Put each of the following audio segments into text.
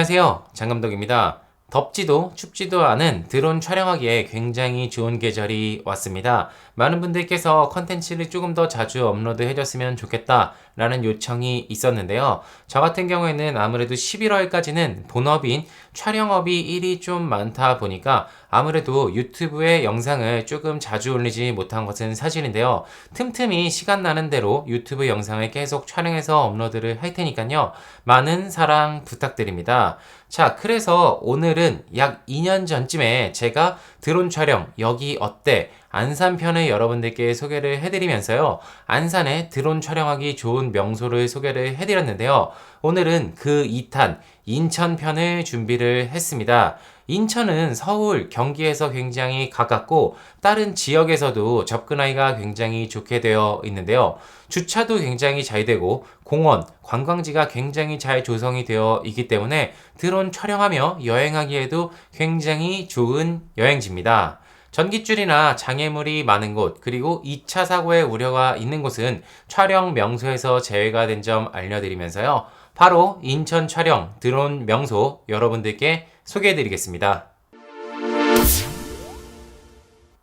안녕하세요. 장감독입니다. 덥지도 춥지도 않은 드론 촬영하기에 굉장히 좋은 계절이 왔습니다. 많은 분들께서 컨텐츠를 조금 더 자주 업로드 해줬으면 좋겠다 라는 요청이 있었는데요. 저 같은 경우에는 아무래도 11월까지는 본업인 촬영업이 일이 좀 많다 보니까 아무래도 유튜브에 영상을 조금 자주 올리지 못한 것은 사실인데요. 틈틈이 시간 나는 대로 유튜브 영상을 계속 촬영해서 업로드를 할 테니까요. 많은 사랑 부탁드립니다. 자, 그래서 오늘은 약 2년 전쯤에 제가 드론 촬영 여기 어때? 안산 편을 여러분들께 소개를 해드리면서요. 안산에 드론 촬영하기 좋은 명소를 소개를 해드렸는데요. 오늘은 그 2탄 인천 편을 준비를 했습니다. 인천은 서울, 경기에서 굉장히 가깝고 다른 지역에서도 접근하기가 굉장히 좋게 되어 있는데요. 주차도 굉장히 잘 되고 공원, 관광지가 굉장히 잘 조성이 되어 있기 때문에 드론 촬영하며 여행하기에도 굉장히 좋은 여행지입니다. 전기줄이나 장애물이 많은 곳, 그리고 2차 사고의 우려가 있는 곳은 촬영 명소에서 제외가 된 점 알려드리면서요. 바로 인천 촬영 드론 명소 여러분들께 소개해 드리겠습니다.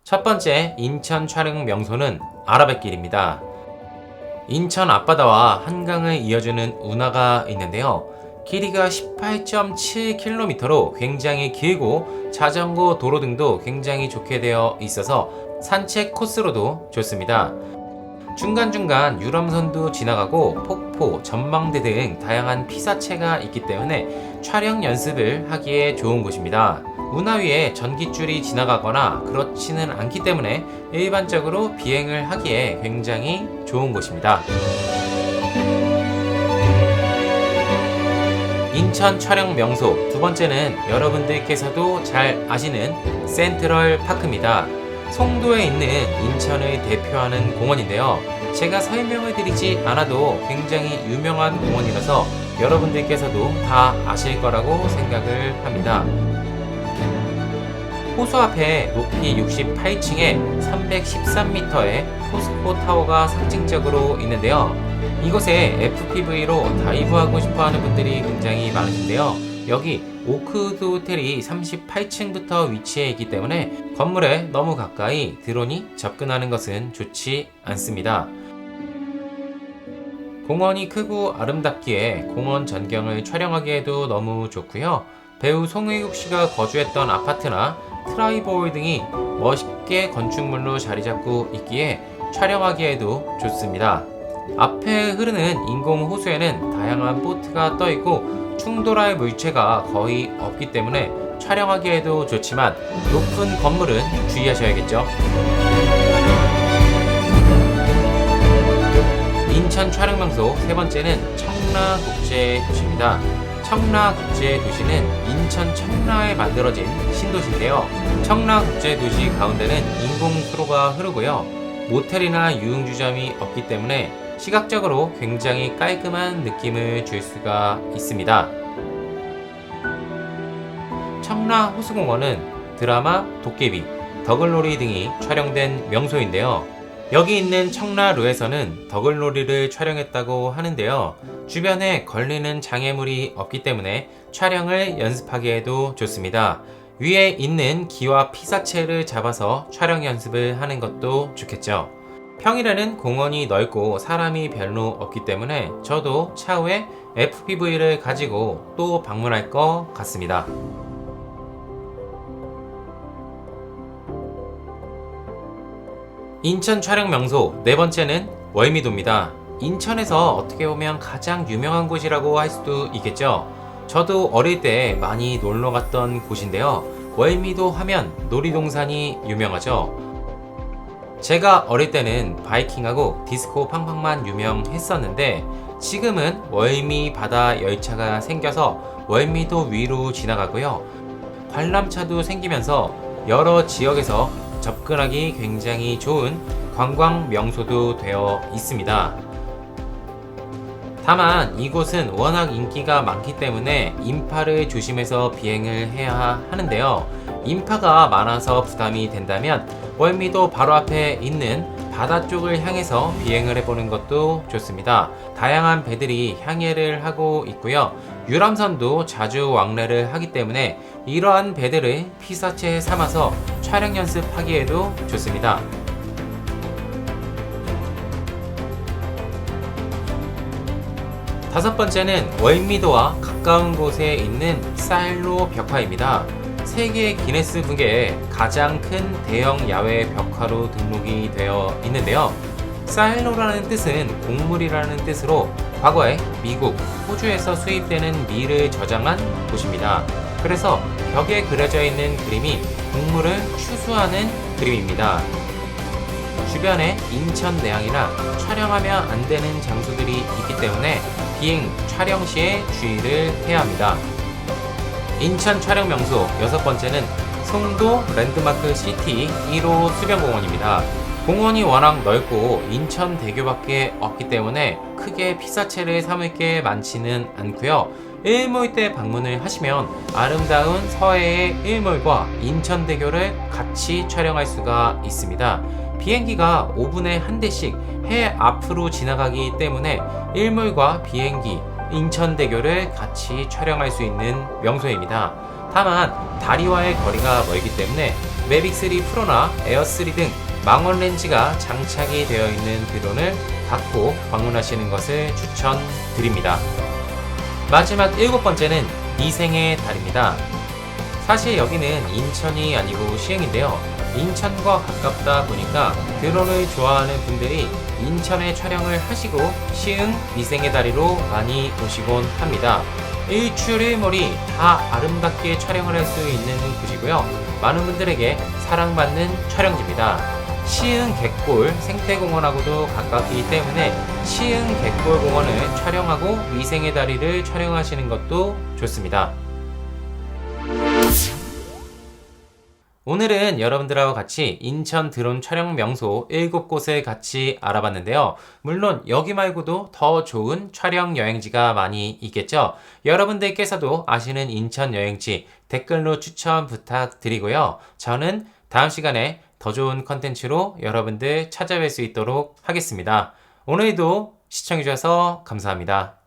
첫 번째 인천 촬영 명소는 아라뱃길입니다. 인천 앞바다와 한강을 이어주는 운하가 있는데요. 길이가 18.7km로 굉장히 길고 자전거 도로 등도 굉장히 좋게 되어 있어서 산책 코스로도 좋습니다. 중간중간 유람선도 지나가고 폭포, 전망대 등 다양한 피사체가 있기 때문에 촬영 연습을 하기에 좋은 곳입니다. 운하 위에 전기줄이 지나가거나 그렇지는 않기 때문에 일반적으로 비행을 하기에 굉장히 좋은 곳입니다. 인천 촬영 명소 두 번째는 여러분들께서도 잘 아시는 센트럴 파크입니다. 송도에 있는 인천을 대표하는 공원인데요. 제가 설명을 드리지 않아도 굉장히 유명한 공원이라서 여러분들께서도 다 아실 거라고 생각을 합니다. 호수 앞에 높이 68층에 313m의 포스코 타워가 상징적으로 있는데요. 이곳에 FPV로 다이브하고 싶어 하는 분들이 굉장히 많으신데요. 여기 오크우드 호텔이 38층부터 위치해 있기 때문에 건물에 너무 가까이 드론이 접근하는 것은 좋지 않습니다. 공원이 크고 아름답기에 공원 전경을 촬영하기에도 너무 좋고요. 배우 송혜국 씨가 거주했던 아파트나 트라이볼 등이 멋있게 건축물로 자리 잡고 있기에 촬영하기에도 좋습니다. 앞에 흐르는 인공 호수에는 다양한 보트가 떠 있고 충돌할 물체가 거의 없기 때문에 촬영하기에도 좋지만 높은 건물은 주의하셔야겠죠. 인천 촬영 명소 세 번째는 청라국제도시입니다. 청라국제도시는 인천 청라에 만들어진 신도시인데요. 청라국제도시 가운데는 인공 수로가 흐르고요. 모텔이나 유흥주점이 없기 때문에 시각적으로 굉장히 깔끔한 느낌을 줄 수가 있습니다. 청라 호수공원은 드라마 도깨비, 더글로리 등이 촬영된 명소인데요. 여기 있는 청라루에서는 더글로리를 촬영했다고 하는데요. 주변에 걸리는 장애물이 없기 때문에 촬영을 연습하기에도 좋습니다. 위에 있는 기와 피사체를 잡아서 촬영 연습을 하는 것도 좋겠죠. 평일에는 공원이 넓고 사람이 별로 없기 때문에 저도 차후에 FPV를 가지고 또 방문할 것 같습니다. 인천 촬영 명소 네 번째는 월미도입니다. 인천에서 어떻게 보면 가장 유명한 곳이라고 할 수도 있겠죠. 저도 어릴 때 많이 놀러 갔던 곳인데요. 월미도 하면 놀이동산이 유명하죠. 제가 어릴 때는 바이킹하고 디스코 팡팡만 유명했었는데 지금은 월미 바다 열차가 생겨서 월미도 위로 지나가고요. 관람차도 생기면서 여러 지역에서 접근하기 굉장히 좋은 관광 명소도 되어 있습니다. 다만 이곳은 워낙 인기가 많기 때문에 인파를 조심해서 비행을 해야 하는데요. 인파가 많아서 부담이 된다면 월미도 바로 앞에 있는 바다 쪽을 향해서 비행을 해보는 것도 좋습니다. 다양한 배들이 향해를 하고 있고요. 유람선도 자주 왕래를 하기 때문에 이러한 배들을 피사체 삼아서 촬영 연습하기에도 좋습니다. 다섯 번째는 월미도와 가까운 곳에 있는 사일로 벽화입니다. 세계 기네스 북에 가장 큰 대형 야외 벽화로 등록이 되어 있는데요. 사일로라는 뜻은 곡물이라는 뜻으로 과거에 미국, 호주에서 수입되는 밀을 저장한 곳입니다. 그래서 벽에 그려져 있는 그림이 곡물을 추수하는 그림입니다. 주변에 인천 내항이나 촬영하면 안 되는 장소들이 있기 때문에 비행 촬영 시에 주의를 해야 합니다. 인천 촬영 명소 여섯 번째는 송도 랜드마크 시티 1호 수변공원입니다. 공원이 워낙 넓고 인천 대교밖에 없기 때문에 크게 피사체를 삼을 게 많지는 않고요. 일몰 때 방문을 하시면 아름다운 서해의 일몰과 인천대교를 같이 촬영할 수가 있습니다. 비행기가 5분에 한 대씩 해 앞으로 지나가기 때문에 일몰과 비행기, 인천 대교를 같이 촬영할 수 있는 명소입니다. 다만 다리와의 거리가 멀기 때문에 매빅3 프로나 에어3 등 망원 렌즈가 장착이 되어 있는 드론을 갖고 방문하시는 것을 추천드립니다. 마지막 일곱 번째는 미생의 달입니다. 사실 여기는 인천이 아니고 시흥인데요. 인천과 가깝다 보니까 드론을 좋아하는 분들이 인천에 촬영을 하시고 시흥 미생의 다리로 많이 오시곤 합니다. 일출 일몰이 다 아름답게 촬영을 할 수 있는 곳이고요. 많은 분들에게 사랑받는 촬영지입니다. 시흥 갯골 생태공원하고도 가깝기 때문에 시흥 갯골 공원을 촬영하고 미생의 다리를 촬영하시는 것도 좋습니다. 오늘은 여러분들하고 같이 인천 드론 촬영 명소 7곳을 같이 알아봤는데요. 물론 여기 말고도 더 좋은 촬영 여행지가 많이 있겠죠. 여러분들께서도 아시는 인천 여행지 댓글로 추천 부탁드리고요. 저는 다음 시간에 더 좋은 컨텐츠로 여러분들 찾아뵐 수 있도록 하겠습니다. 오늘도 시청해주셔서 감사합니다.